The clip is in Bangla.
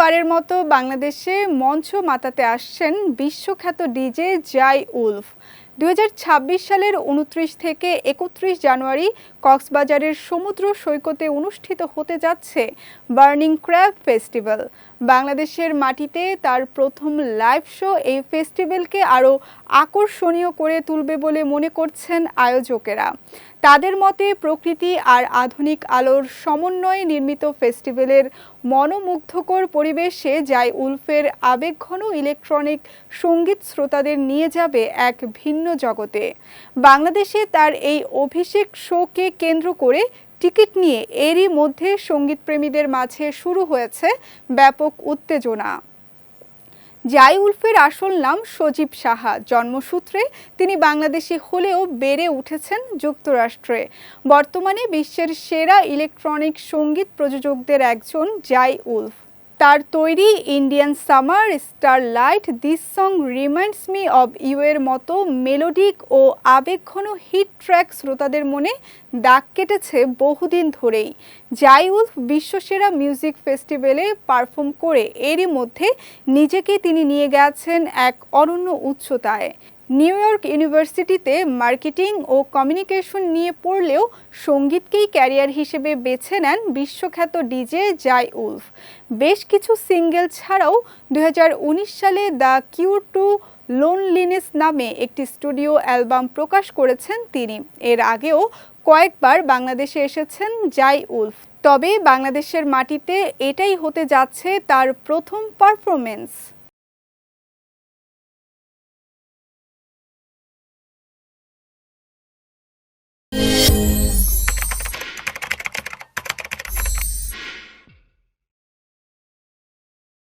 প্রথমবারের মতো বাংলাদেশে মঞ্চ মাতাতে আসছেন বিশ্বখ্যাত ডিজে জাই উলফ। দু হাজার ছাব্বিশ সালের উনত্রিশ থেকে একত্রিশ জানুয়ারি কক্সবাজারের সমুদ্র সৈকতে অনুষ্ঠিত হতে যাচ্ছে বার্নিং ক্র্যাব ফেস্টিভ্যাল। বাংলাদেশের মাটিতে তার প্রথম লাইভ শো এই ফেস্টিভ্যালকে আরও আকর্ষণীয় করে তুলবে বলে মনে করছেন আয়োজকেরা। তাদের মতে, প্রকৃতি আর আধুনিক আলোর সমন্বয়ে নির্মিত ফেস্টিভ্যালের মনোমুগ্ধকর পরিবেশে যাই উলফের আবেগঘন ইলেকট্রনিক সংগীত শ্রোতাদের নিয়ে যাবে এক ভিন্ন জগতে। বাংলাদেশে তার এই অভিষেক শোকে কেন্দ্র করে টিকিট নিয়ে এরই মধ্যে সঙ্গীতপ্রেমীদের মাঝে শুরু হয়েছে ব্যাপক উত্তেজনা। জাই উলফের আসল নাম সজীব সাহা। জন্মসূত্রে তিনি বাংলাদেশি হলেও বেড়ে উঠেছেন যুক্তরাষ্ট্রে। বর্তমানে বিশ্বের সেরা ইলেকট্রনিক সংগীত প্রযোজকদের একজন জাই উলফ। তার তৈরি Indian summer starlight this song reminds me of you এর মতো মেলোডিক ও আবেগঘন হিট ট্র্যাক শ্রোতাদের মনে দাগ কেটেছে বহুদিন ধরেই। জাই উলফ বিশ্বসেরা মিউজিক ফেস্টিভ্যালে পারফর্ম করে এরই মধ্যে নিজেকে তিনি নিয়ে গেছেন এক অনন্য উচ্চতায়। নিউ ইয়র্ক ইউনিভার্সিটিতে মার্কেটিং ও কমিউনিকেশন নিয়ে পড়লেও সঙ্গীতকেই ক্যারিয়ার হিসেবে বেছে নেন বিশ্বখ্যাত ডিজে জাই উলফ। বেশ কিছু সিঙ্গেল ছাড়াও দু হাজার উনিশ সালে দ্য কিউ টু লোনলিনেস নামে একটি স্টুডিও অ্যালবাম প্রকাশ করেছেন তিনি। এর আগেও কয়েকবার বাংলাদেশে এসেছেন জাই উলফ। তবে বাংলাদেশের মাটিতে এটাই হতে যাচ্ছে তার প্রথম পারফরমেন্স